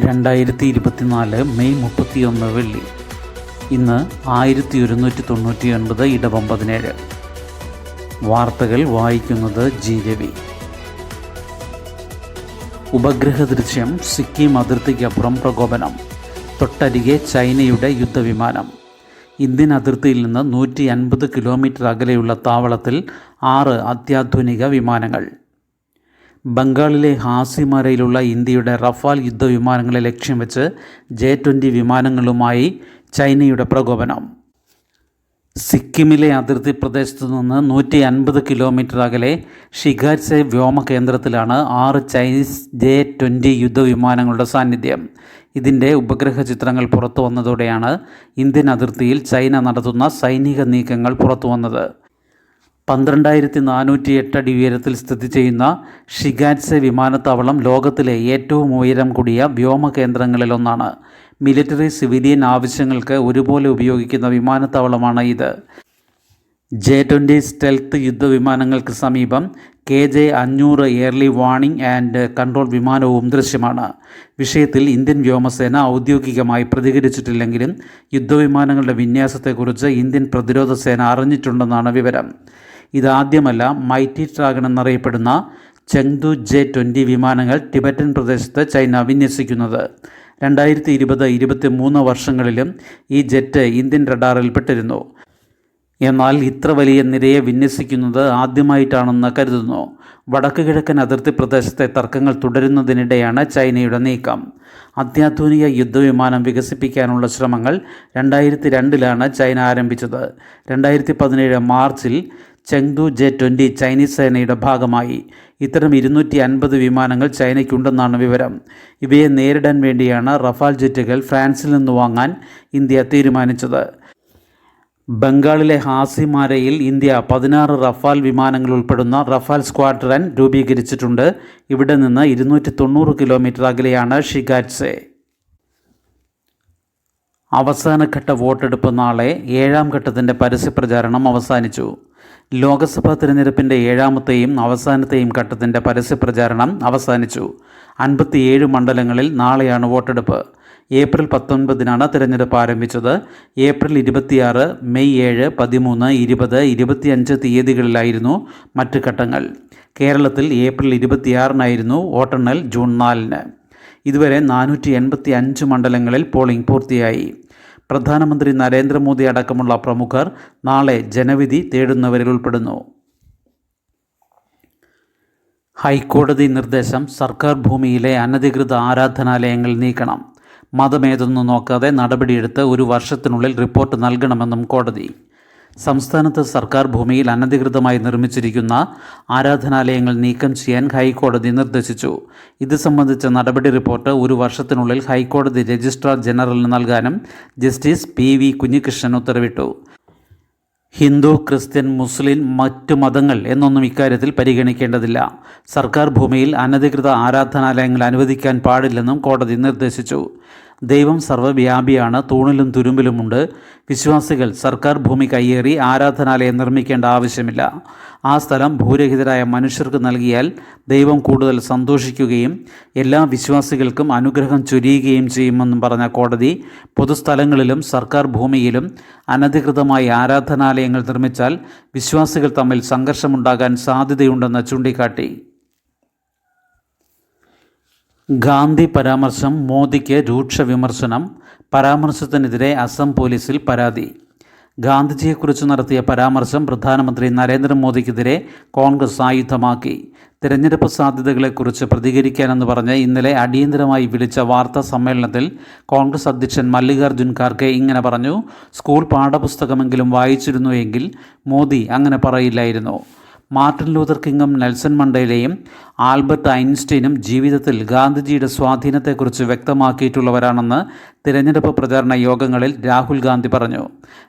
രണ്ടായിരത്തി ഇരുപത്തിനാല് മെയ് മുപ്പത്തിയൊന്ന് വെള്ളി. ഇന്ന് ആയിരത്തി ഒരുന്നൂറ്റി തൊണ്ണൂറ്റി ഒൻപത് ഇടവം പതിനേഴ്. വാർത്തകൾ വായിക്കുന്നത് ജി രവി. ഉപഗ്രഹ ദൃശ്യം സിക്കിം അതിർത്തിക്കപ്പുറം പ്രകോപനം. തൊട്ടരികെ ചൈനയുടെ യുദ്ധവിമാനം. ഇന്ത്യൻ അതിർത്തിയിൽ നിന്ന് നൂറ്റി അൻപത് കിലോമീറ്റർ അകലെയുള്ള താവളത്തിൽ ആറ് അത്യാധുനിക വിമാനങ്ങൾ. ബംഗാളിലെ ഹാസിമരയിലുള്ള ഇന്ത്യയുടെ റഫാൽ യുദ്ധവിമാനങ്ങളെ ലക്ഷ്യം വെച്ച് ജെ ട്വന്റി വിമാനങ്ങളുമായി ചൈനയുടെ പ്രകോപനം. സിക്കിമിലെ അതിർത്തി പ്രദേശത്തു നിന്ന് നൂറ്റി അൻപത് കിലോമീറ്റർ അകലെ ഷിഗാറ്റ്സെ വ്യോമ കേന്ദ്രത്തിലാണ് ആറ് ചൈനീസ് ജെ ട്വന്റി യുദ്ധവിമാനങ്ങളുടെ സാന്നിധ്യം. ഇതിന്റെ ഉപഗ്രഹ ചിത്രങ്ങൾ പുറത്തു വന്നതോടെയാണ് ഇന്ത്യൻ അതിർത്തിയിൽ ചൈന നടത്തുന്ന സൈനിക നീക്കങ്ങൾ പുറത്തു വന്നത് പന്ത്രണ്ടായിരത്തി നാനൂറ്റി എട്ട് അടി ഉയരത്തിൽ സ്ഥിതി ചെയ്യുന്ന ഷിഗാറ്റ്സെ വിമാനത്താവളം ലോകത്തിലെ ഏറ്റവും ഉയരം കൂടിയ വ്യോമ കേന്ദ്രങ്ങളിലൊന്നാണ്. മിലിറ്ററി സിവിലിയൻ ആവശ്യങ്ങൾക്ക് ഒരുപോലെ ഉപയോഗിക്കുന്ന വിമാനത്താവളമാണ് ഇത്. ജെ ട്വന്റി സ്റ്റെൽത്ത് യുദ്ധവിമാനങ്ങൾക്ക് സമീപം കെ ജെ അഞ്ഞൂറ് എയർലി വാണിംഗ് ആൻഡ് കൺട്രോൾ വിമാനവും ദൃശ്യമാണ്. വിഷയത്തിൽ ഇന്ത്യൻ വ്യോമസേന ഔദ്യോഗികമായി പ്രതികരിച്ചിട്ടില്ലെങ്കിലും യുദ്ധവിമാനങ്ങളുടെ വിന്യാസത്തെക്കുറിച്ച് ഇന്ത്യൻ പ്രതിരോധ സേന അറിഞ്ഞിട്ടുണ്ടെന്നാണ് വിവരം. ഇതാദ്യമല്ല മൈറ്റി ഡ്രാഗൺ എന്നറിയപ്പെടുന്ന ചെങ്തു ജെ ട്വന്റി വിമാനങ്ങൾ ടിബറ്റൻ പ്രദേശത്ത് ചൈന വിന്യസിക്കുന്നത്. രണ്ടായിരത്തി ഇരുപത് ഇരുപത്തി മൂന്ന് വർഷങ്ങളിലും ഈ ജെറ്റ് ഇന്ത്യൻ റഡാറിൽപ്പെട്ടിരുന്നു. എന്നാൽ ഇത്ര വലിയ നിരയെ വിന്യസിക്കുന്നത് ആദ്യമായിട്ടാണെന്ന് കരുതുന്നു. വടക്കു കിഴക്കൻ അതിർത്തി പ്രദേശത്തെ തർക്കങ്ങൾ തുടരുന്നതിനിടെയാണ് ചൈനയുടെ നീക്കം. അത്യാധുനിക യുദ്ധവിമാനം വികസിപ്പിക്കാനുള്ള ശ്രമങ്ങൾ രണ്ടായിരത്തി രണ്ടിലാണ് ചൈന ആരംഭിച്ചത്. രണ്ടായിരത്തി പതിനേഴ് മാർച്ചിൽ ചെങ്തു ജെ ട്വന്റി ചൈനീസ് സേനയുടെ ഭാഗമായി. ഇത്തരം ഇരുന്നൂറ്റി അൻപത് വിമാനങ്ങൾ ചൈനയ്ക്കുണ്ടെന്നാണ് വിവരം. ഇവയെ നേരിടാൻ വേണ്ടിയാണ് റഫാൽ ജെറ്റുകൾ ഫ്രാൻസിൽ നിന്ന് വാങ്ങാൻ ഇന്ത്യ തീരുമാനിച്ചത്. ബംഗാളിലെ ഹാസിമാരയിൽ ഇന്ത്യ പതിനാറ് റഫാൽ വിമാനങ്ങൾ ഉൾപ്പെടുന്ന റഫാൽ സ്ക്വാഡ്രൻ രൂപീകരിച്ചിട്ടുണ്ട്. ഇവിടെ നിന്ന് ഇരുന്നൂറ്റി തൊണ്ണൂറ് കിലോമീറ്റർ അകലെയാണ് ഷിഗാറ്റ്സെ. അവസാനഘട്ട വോട്ടെടുപ്പ് നാളെ ഏഴാം ഘട്ടത്തിന്റെ പരസ്യപ്രചാരണം അവസാനിച്ചു. ലോക്സഭാ തിരഞ്ഞെടുപ്പിന്റെ ഏഴാമത്തെയും അവസാനത്തെയും ഘട്ടത്തിന്റെ പരസ്യപ്രചാരണം അവസാനിച്ചു. അൻപത്തിയേഴ് മണ്ഡലങ്ങളിൽ നാളെയാണ് വോട്ടെടുപ്പ്. ഏപ്രിൽ പത്തൊൻപതിനാണ് തിരഞ്ഞെടുപ്പ് ആരംഭിച്ചത്. ഏപ്രിൽ ഇരുപത്തിയാറ് മെയ് ഏഴ് പതിമൂന്ന് ഇരുപത് ഇരുപത്തിയഞ്ച് തീയതികളിലായിരുന്നു മറ്റ് ഘട്ടങ്ങൾ. കേരളത്തിൽ ഏപ്രിൽ ഇരുപത്തിയാറിനായിരുന്നു വോട്ടെണ്ണൽ ജൂൺ നാലിന്. ഇതുവരെ നാനൂറ്റി എൺപത്തി അഞ്ച് മണ്ഡലങ്ങളിൽ പോളിംഗ് പൂർത്തിയായി. പ്രധാനമന്ത്രി നരേന്ദ്രമോദി അടക്കമുള്ള പ്രമുഖർ നാളെ ജനവിധി തേടുന്നവരിൽ ഉൾപ്പെടുന്നു. ഹൈക്കോടതി നിർദ്ദേശം സർക്കാർ ഭൂമിയിലെ അനധികൃത ആരാധനാലയങ്ങൾ നീക്കണം. മതമേതൊന്നും നോക്കാതെ നടപടിയെടുത്ത് ഒരു വർഷത്തിനുള്ളിൽ റിപ്പോർട്ട് നൽകണമെന്നും കോടതി. സംസ്ഥാനത്ത് സർക്കാർ ഭൂമിയിൽ അനധികൃതമായി നിർമ്മിച്ചിരിക്കുന്ന ആരാധനാലയങ്ങൾ നീക്കം ചെയ്യാൻ ഹൈക്കോടതി നിർദ്ദേശിച്ചു. ഇത് സംബന്ധിച്ച നടപടി റിപ്പോർട്ട് ഒരു വർഷത്തിനുള്ളിൽ ഹൈക്കോടതി രജിസ്ട്രാർ ജനറലിന് നൽകാനും ജസ്റ്റിസ് പി വി കുഞ്ഞികൃഷ്ണൻ ഉത്തരവിട്ടു. ഹിന്ദു ക്രിസ്ത്യൻ മുസ്ലിം മറ്റു മതങ്ങൾ എന്നൊന്നും ഇക്കാര്യത്തിൽ പരിഗണിക്കേണ്ടതില്ല. സർക്കാർ ഭൂമിയിൽ അനധികൃത ആരാധനാലയങ്ങൾ അനുവദിക്കാൻ പാടില്ലെന്നും കോടതി നിർദ്ദേശിച്ചു. ദൈവം സർവവ്യാപിയാണ് തൂണിലും തുരുമ്പിലുമുണ്ട്. വിശ്വാസികൾ സർക്കാർ ഭൂമി കയ്യേറി ആരാധനാലയം നിർമ്മിക്കേണ്ട ആവശ്യമില്ല. ആ സ്ഥലം ഭൂരഹിതരായ മനുഷ്യർക്ക് നൽകിയാൽ ദൈവം കൂടുതൽ സന്തോഷിക്കുകയും എല്ലാ വിശ്വാസികൾക്കും അനുഗ്രഹം ചൊരിയുകയും ചെയ്യുമെന്നും പറഞ്ഞ കോടതി പൊതുസ്ഥലങ്ങളിലും സർക്കാർ ഭൂമിയിലും അനധികൃതമായി ആരാധനാലയങ്ങൾ നിർമ്മിച്ചാൽ വിശ്വാസികൾ തമ്മിൽ സംഘർഷമുണ്ടാകാൻ സാധ്യതയുണ്ടെന്ന് ചൂണ്ടിക്കാട്ടി. ഗാന്ധി പരാമർശം മോദിക്ക് രൂക്ഷ വിമർശനം പരാമർശത്തിനെതിരെ അസം പോലീസിൽ പരാതി. ഗാന്ധിജിയെക്കുറിച്ച് നടത്തിയ പരാമർശം പ്രധാനമന്ത്രി നരേന്ദ്രമോദിക്കെതിരെ കോൺഗ്രസ് ആയുധമാക്കി. തിരഞ്ഞെടുപ്പ് സാധ്യതകളെക്കുറിച്ച് പ്രതികരിക്കാനെന്ന് പറഞ്ഞ് ഇന്നലെ അടിയന്തരമായി വിളിച്ച വാർത്താ സമ്മേളനത്തിൽ കോൺഗ്രസ് അധ്യക്ഷൻ മല്ലികാർജുൻ ഖാർഗെ ഇങ്ങനെ പറഞ്ഞു സ്കൂൾ പാഠപുസ്തകമെങ്കിലും വായിച്ചിരുന്നു എങ്കിൽ മോദി അങ്ങനെ പറയില്ലായിരുന്നു. മാർട്ടിൻ ലൂതർ കിങ്ങും നെൽസൺ മണ്ടേലയും ആൽബർട്ട് ഐൻസ്റ്റീനും ജീവിതത്തിൽ ഗാന്ധിജിയുടെ സ്വാധീനത്തെക്കുറിച്ച് വ്യക്തമാക്കിയിട്ടുള്ളവരാണെന്ന് തിരഞ്ഞെടുപ്പ് പ്രചാരണ യോഗങ്ങളിൽ രാഹുൽ ഗാന്ധി പറഞ്ഞു.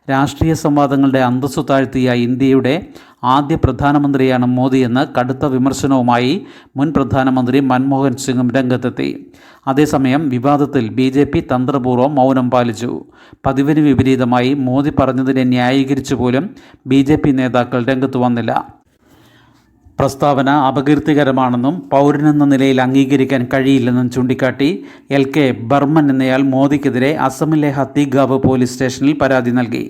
രാഷ്ട്രീയ സംവാദങ്ങളുടെ അന്തസ്സു താഴ്ത്തിയ ഇന്ത്യയുടെ ആദ്യ പ്രധാനമന്ത്രിയാണ് മോദിയെന്ന് കടുത്ത വിമർശനവുമായി മുൻ പ്രധാനമന്ത്രി മൻമോഹൻ സിംഗും രംഗത്തെത്തി. അതേസമയം വിവാദത്തിൽ ബി ജെ പി തന്ത്രപൂർവം മൗനം പാലിച്ചു. പതിവിന് വിപരീതമായി മോദി പറഞ്ഞതിനെ ന്യായീകരിച്ചു പോലും ബി നേതാക്കൾ രംഗത്ത് വന്നില്ല. പ്രസ്താവന അപകീർത്തികരമാണെന്നും പൗരനെന്ന നിലയിൽ അംഗീകരിക്കാൻ കഴിയില്ലെന്നും ചൂണ്ടിക്കാട്ടി എൽ കെ ബർമൻ എന്നയാൾ മോദിക്കെതിരെ അസമിലെ ഹത്തിഗാവ് പോലീസ് സ്റ്റേഷനിൽ പരാതി നൽകി.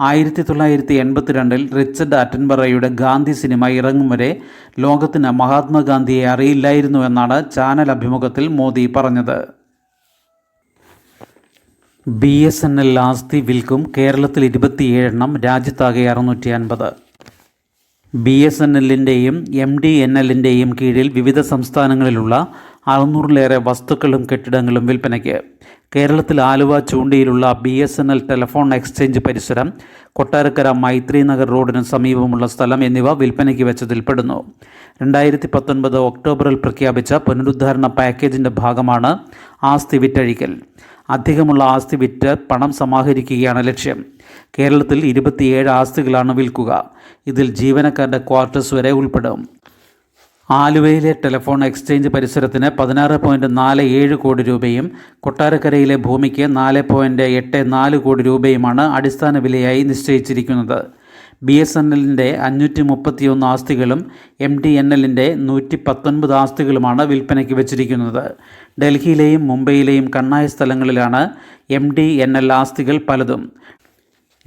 ആയിരത്തി തൊള്ളായിരത്തി എൺപത്തിരണ്ടിൽ റിച്ചർഡ് അറ്റൻബറയുടെ ഗാന്ധി സിനിമ ഇറങ്ങും വരെ ലോകത്തിന് മഹാത്മാഗാന്ധിയെ അറിയില്ലായിരുന്നു എന്നാണ് ചാനൽ അഭിമുഖത്തിൽ മോദി പറഞ്ഞത്. ബി എസ് എൻ എൽ ആസ്തി വിൽക്കും കേരളത്തിൽ ഇരുപത്തിയേഴെണ്ണം രാജ്യത്താകെ അറുന്നൂറ്റി അൻപത് ബി എസ് എൻ എല്ലിന്റെയും എം ഡി എൻ എല്ലിന്റെയും കീഴിൽ വിവിധ സംസ്ഥാനങ്ങളിലുള്ള അറുന്നൂറിലേറെ വസ്തുക്കളും കെട്ടിടങ്ങളും വിൽപ്പനയ്ക്ക്. കേരളത്തിൽ Aluva ചൂണ്ടിയിലുള്ള B S N L telephone exchange പരിസരം കൊട്ടാരക്കര മൈത്രി നഗർ റോഡിന് സമീപമുള്ള സ്ഥലം എന്നിവ വിൽപ്പനയ്ക്ക് വെച്ചതിൽ പെടുന്നു രണ്ടായിരത്തി പത്തൊൻപത് ഒക്ടോബറിൽ പ്രഖ്യാപിച്ച പുനരുദ്ധാരണ പാക്കേജിന്റെ ഭാഗമാണ് ആസ്തി വിറ്റഴിക്കൽ. അധികമുള്ള ആസ്തി വിറ്റ് പണം സമാഹരിക്കുകയാണ് ലക്ഷ്യം. കേരളത്തിൽ ഇരുപത്തിയേഴ് ആസ്തികളാണ് വിൽക്കുക. ഇതിൽ ജീവനക്കാരുടെ ക്വാർട്ടേഴ്സ് വരെ ഉൾപ്പെടും. ആലുവയിലെ ടെലിഫോൺ എക്സ്ചേഞ്ച് പരിസരത്തിന് പതിനാറ് പോയിന്റ് നാല് ഏഴ് കോടി രൂപയും കൊട്ടാരക്കരയിലെ ഭൂമിക്ക് നാല് പോയിന്റ് എട്ട് നാല് കോടി രൂപയുമാണ് അടിസ്ഥാന വിലയായി നിശ്ചയിച്ചിരിക്കുന്നത്. ബി എസ് എൻ എല്ലിന്റെ അഞ്ഞൂറ്റി മുപ്പത്തിയൊന്ന് ആസ്തികളും എം ടി എൻ എല്ലിന്റെ നൂറ്റി പത്തൊൻപത് ആസ്തികളുമാണ് വിൽപ്പനയ്ക്ക് വെച്ചിരിക്കുന്നത്. ഡൽഹിയിലെയും മുംബൈയിലെയും കണ്ണായ സ്ഥലങ്ങളിലാണ് എം ഡി എൻ എൽ ആസ്തികൾ പലതും.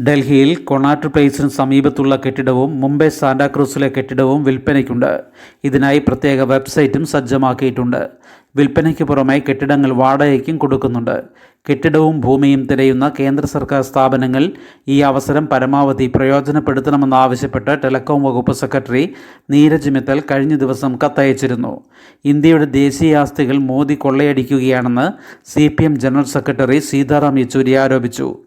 ഡൽഹിയിൽ കൊണാട്ട് പ്ലേസിന് സമീപത്തുള്ള കെട്ടിടവും മുംബൈ സാന്റാക്രൂസിലെ കെട്ടിടവും വിൽപ്പനയ്ക്കുണ്ട്. ഇതിനായി പ്രത്യേക വെബ്സൈറ്റും സജ്ജമാക്കിയിട്ടുണ്ട്. വിൽപ്പനയ്ക്ക് പുറമെ കെട്ടിടങ്ങൾ വാടകയ്ക്കും കൊടുക്കുന്നുണ്ട്. കെട്ടിടവും ഭൂമിയും തിരയുന്ന കേന്ദ്ര സർക്കാർ സ്ഥാപനങ്ങൾ ഈ അവസരം പരമാവധി പ്രയോജനപ്പെടുത്തണമെന്നാവശ്യപ്പെട്ട് ടെലികോം വകുപ്പ് സെക്രട്ടറി നീരജ് മിത്തൽ കഴിഞ്ഞ ദിവസം കത്തയച്ചിരുന്നു. ഇന്ത്യയുടെ ദേശീയ ആസ്തികൾ Modi കൊള്ളയടിക്കുകയാണെന്ന് C general secretary Sitaram Yechury ആരോപിച്ചു.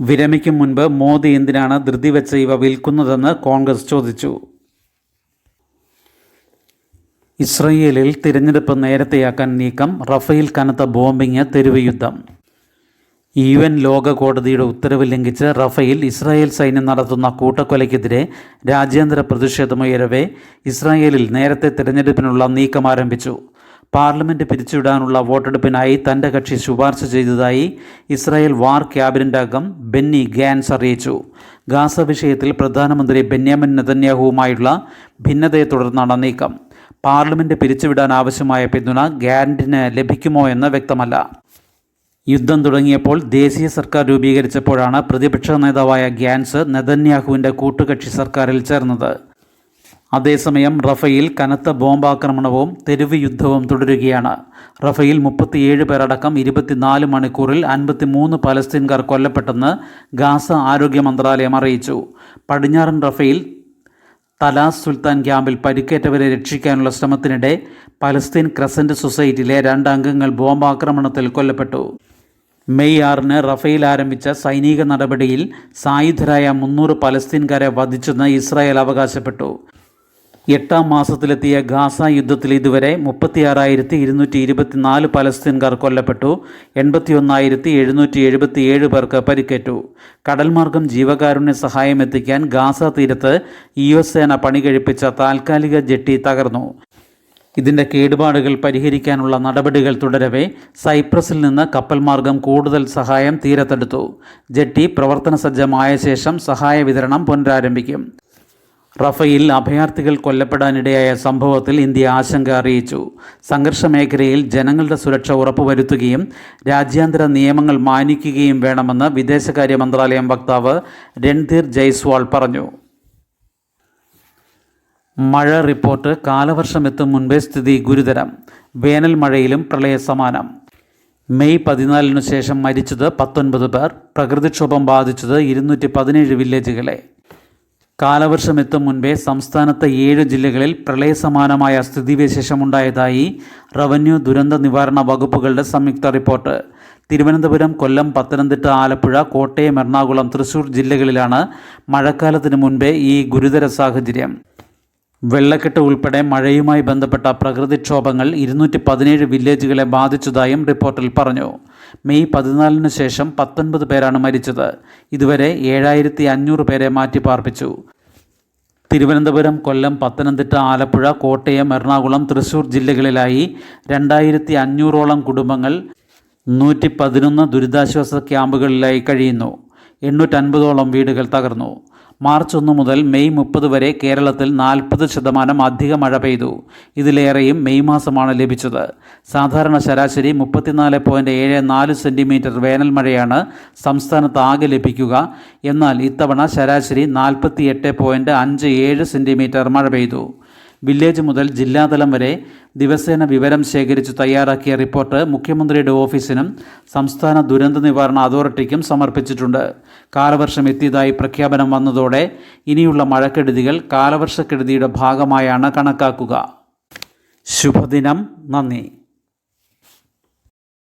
വിരമിക്കും മുൻപ് മോദി എന്തിനാണ് ധൃതി വെച്ച് ഇവ വിൽക്കുന്നതെന്ന് കോൺഗ്രസ് ചോദിച്ചു. ഇസ്രയേലിൽ തിരഞ്ഞെടുപ്പ് നേരത്തെയാക്കാൻ നീക്കം റഫേൽ കനത്ത ബോംബിങ് തെരുവ് യുദ്ധം. എൻ ലോക കോടതിയുടെ ഉത്തരവ് ലംഘിച്ച് റഫേൽ ഇസ്രായേൽ സൈന്യം നടത്തുന്ന കൂട്ടക്കൊലയ്ക്കെതിരെ രാജ്യാന്തര പ്രതിഷേധമുയരവെ ഇസ്രായേലിൽ നേരത്തെ തിരഞ്ഞെടുപ്പിനുള്ള നീക്കം ആരംഭിച്ചു. പാർലമെന്റ് പിരിച്ചുവിടാനുള്ള വോട്ടെടുപ്പിനായി തന്റെ കക്ഷി ശുപാർശ ചെയ്തതായി ഇസ്രായേൽ വാർ ക്യാബിനറ്റ് അംഗം ബെന്നി ഗാൻസ് അറിയിച്ചു. ഗാസ വിഷയത്തിൽ പ്രധാനമന്ത്രി ബെന്യാമിൻ നെതന്യാഹുവുമായുള്ള ഭിന്നതയെ തുടർന്നാണ് നീക്കം. പാർലമെന്റ് പിരിച്ചുവിടാൻ ആവശ്യമായ പിന്തുണ ഗ്യാരണ്ടിന് ലഭിക്കുമോ എന്ന് വ്യക്തമല്ല. യുദ്ധം തുടങ്ങിയപ്പോൾ ദേശീയ സർക്കാർ രൂപീകരിച്ചപ്പോഴാണ് പ്രതിപക്ഷ നേതാവായ ഗ്യാൻസ് നെതന്യാഹുവിന്റെ കൂട്ടുകക്ഷി സർക്കാരിൽ ചേർന്നത്. അതേസമയം റഫയിൽ കനത്ത ബോംബാക്രമണവും തെരുവ് യുദ്ധവും തുടരുകയാണ്. റഫയിൽ മുപ്പത്തിയേഴ് പേരടക്കം ഇരുപത്തിനാല് മണിക്കൂറിൽ അൻപത്തിമൂന്ന് പലസ്തീൻകാർ കൊല്ലപ്പെട്ടെന്ന് ഗാസ ആരോഗ്യ മന്ത്രാലയം അറിയിച്ചു. പടിഞ്ഞാറൻ റഫയിൽ തലാസ് സുൽത്താൻ ക്യാമ്പിൽ പരിക്കേറ്റവരെ രക്ഷിക്കാനുള്ള ശ്രമത്തിനിടെ പലസ്തീൻ ക്രസന്റ് സൊസൈറ്റിയിലെ രണ്ട് അംഗങ്ങൾ ബോംബാക്രമണത്തിൽ കൊല്ലപ്പെട്ടു. മെയ് ആറിന് റഫേൽ ആരംഭിച്ച സൈനിക നടപടിയിൽ സായുധരായ മുന്നൂറ് പലസ്തീൻകാരെ വധിച്ചെന്ന് ഇസ്രായേൽ അവകാശപ്പെട്ടു. എട്ടാം മാസത്തിലെത്തിയ ഗാസ യുദ്ധത്തിൽ ഇതുവരെ മുപ്പത്തിയാറായിരത്തി ഇരുന്നൂറ്റി ഇരുപത്തിനാല് പലസ്തീൻകാർ കൊല്ലപ്പെട്ടു എൺപത്തിയൊന്നായിരത്തി എഴുന്നൂറ്റി എഴുപത്തിയേഴ് പേർക്ക് പരിക്കേറ്റു. കടൽമാർഗം ജീവകാരുണ്യ സഹായം എത്തിക്കാൻ ഗാസ തീരത്ത് യു എസ് സേന പണികഴിപ്പിച്ച താൽക്കാലിക ജെട്ടി തകർന്നു. ഇതിന്റെ കേടുപാടുകൾ പരിഹരിക്കാനുള്ള നടപടികൾ തുടരവേ സൈപ്രസിൽ നിന്ന് കപ്പൽ മാർഗം കൂടുതൽ സഹായം തീരത്തെടുത്തു. ജെട്ടി പ്രവർത്തന സജ്ജമായ ശേഷം സഹായ വിതരണം പുനരാരംഭിക്കും. റഫയിൽ അഭയാർത്ഥികൾ കൊല്ലപ്പെടാനിടയായ സംഭവത്തിൽ ഇന്ത്യ ആശങ്ക അറിയിച്ചു. സംഘർഷ മേഖലയിൽ ജനങ്ങളുടെ സുരക്ഷ ഉറപ്പുവരുത്തുകയും രാജ്യാന്തര നിയമങ്ങൾ മാനിക്കുകയും വേണമെന്ന് വിദേശകാര്യ മന്ത്രാലയം വക്താവ് രൺധീർ ജയ്സ്വാൾ പറഞ്ഞു. മഴ റിപ്പോർട്ട് കാലവർഷമെത്തും മുൻപേ സ്ഥിതി ഗുരുതരം. വേനൽ മഴയിലും പ്രളയ സമാനം. മെയ് പതിനാലിനു ശേഷം മരിച്ചത് പത്തൊൻപത് പേർ. പ്രകൃതിക്ഷോഭം ബാധിച്ചത് ഇരുന്നൂറ്റി പതിനേഴ് വില്ലേജുകളെ. കാലവർഷം എത്തും മുൻപേ സംസ്ഥാനത്തെ ഏഴ് ജില്ലകളിൽ പ്രളയസമാനമായ സ്ഥിതിവിശേഷമുണ്ടായതായി റവന്യൂ ദുരന്ത നിവാരണ വകുപ്പുകളുടെ സംയുക്ത റിപ്പോർട്ട്. തിരുവനന്തപുരം കൊല്ലം പത്തനംതിട്ട ആലപ്പുഴ കോട്ടയം എറണാകുളം തൃശൂർ ജില്ലകളിലാണ് മഴക്കാലത്തിന് മുൻപേ ഈ ഗുരുതര സാഹചര്യം. വെള്ളക്കെട്ട് ഉൾപ്പെടെ മഴയുമായി ബന്ധപ്പെട്ട പ്രകൃതിക്ഷോഭങ്ങൾ ഇരുന്നൂറ്റി പതിനേഴ് വില്ലേജുകളെ ബാധിച്ചതായും റിപ്പോർട്ടിൽ പറഞ്ഞു. മെയ് പതിനാലിന് ശേഷം പത്തൊൻപത് പേരാണ് മരിച്ചത്. ഇതുവരെ ഏഴായിരത്തി അഞ്ഞൂറ് പേരെ മാറ്റിപ്പാർപ്പിച്ചു. തിരുവനന്തപുരം കൊല്ലം പത്തനംതിട്ട ആലപ്പുഴ കോട്ടയം എറണാകുളം തൃശൂർ ജില്ലകളിലായി രണ്ടായിരത്തി അഞ്ഞൂറോളം കുടുംബങ്ങൾ നൂറ്റി പതിനൊന്ന് ദുരിതാശ്വാസ ക്യാമ്പുകളിലായി കഴിയുന്നു. എണ്ണൂറ്റൻപതോളം വീടുകൾ തകർന്നു. മാർച്ച് ഒന്ന് മുതൽ മെയ് മുപ്പത് വരെ കേരളത്തിൽ നാൽപ്പത് ശതമാനം അധിക മഴ പെയ്തു. ഇതിലേറെയും മെയ് മാസമാണ് ലഭിച്ചത്. സാധാരണ ശരാശരി മുപ്പത്തിനാല് പോയിന്റ് ഏഴ് നാല് സെന്റിമീറ്റർ വേനൽ മഴയാണ് സംസ്ഥാനത്ത് ആകെ ലഭിക്കുക. എന്നാൽ ഇത്തവണ ശരാശരി നാൽപ്പത്തി എട്ട് പോയിന്റ് അഞ്ച് ഏഴ് സെന്റിമീറ്റർ മഴ പെയ്തു. വില്ലേജ് മുതൽ ജില്ലാതലം വരെ ദിവസേന വിവരം ശേഖരിച്ച് തയ്യാറാക്കിയ റിപ്പോർട്ട് മുഖ്യമന്ത്രിയുടെ ഓഫീസിനും സംസ്ഥാന ദുരന്ത നിവാരണ അതോറിറ്റിക്കും സമർപ്പിച്ചിട്ടുണ്ട്. കാലവർഷം എത്തിയതായി പ്രഖ്യാപനം വന്നതോടെ ഇനിയുള്ള മഴക്കെടുതികൾ കാലവർഷക്കെടുതിയുടെ ഭാഗമായാണ് കണക്കാക്കുക. ശുഭദിനം. നന്ദി.